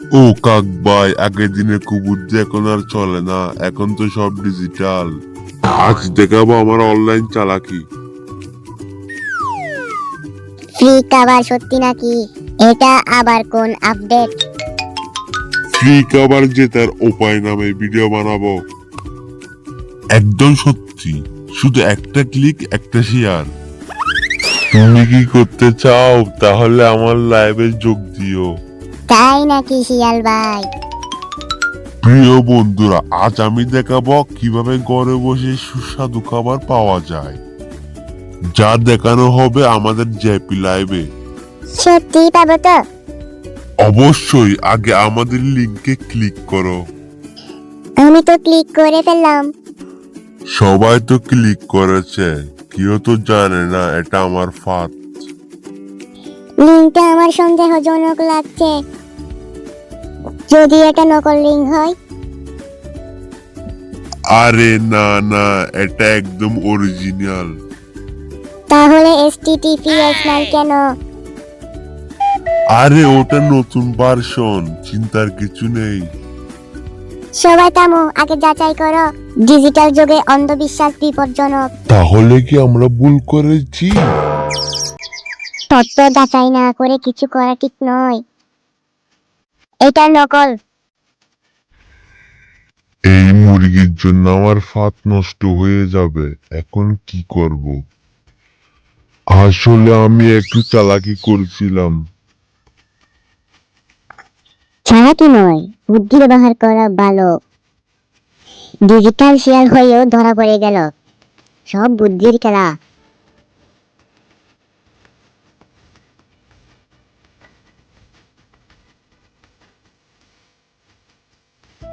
ও কাক ভাই আগের দিনে কুবুদ্ধি এখন আর চলে না এখন তো সব ডিজিটাল আজ দেখাবো আমার অনলাইন চালাকি। ফ্রি কাভার সত্যি নাকি? এটা আবার কোন আপডেট ফ্রি কভার জেতার উপায় নামে ভিডিও বানাবো। একদম সত্যি শুধু একটা ক্লিক একটা শেয়ার তুমি কি করতে চাও? তাহলে আমার লাইভে যোগ দিও। তাই নাকি শিয়াল ভাই? প্রিয় বন্ধুরা আজ আমি দেখাবো কীভাবে ঘরে বসে সুস্বাদু খাবার পাওয়া যায়। যা দেখানো হবে আমাদের জেপি লাইভে। সত্যি পাবো তো? অবশ্যই আগে আমাদের লিংকে ক্লিক করো। আমি তো ক্লিক করে ফেললাম। সবাই তো ক্লিক করেছে। কেউ তো জানে না এটা আমার ফাত লিঙ্কটা আমার সন্দেহজনক লাগছে। যদি এটা নকল লিঙ্ক হয়? আরে না না এটা একদম অরিজিনাল তাহলে এসটিটিপিএস নাই কেন? আরে ওটা নতুন ভার্সন চিন্তার কিছু নেই। সবাই থামো আগে যাচাই করো। ডিজিটাল যুগে অন্ধবিশ্বাস বিপজ্জনক। তাহলে কি আমরা ভুল করেছি? তত্ত্ব যাচাই না করে কিছু করা ঠিক নয়। এটা নকল। এই মুরগির জন্য আমার ফাত নষ্ট হয়ে যাবে। এখন কি করব? আসলে আমি একটু চালাকি করছিলাম। চালাকি নয় বুদ্ধি ব্যবহার করা ভালো। ডিজিটাল শেয়ার হয়েও ধরা পড়ে গেল। সব বুদ্ধির খেলা।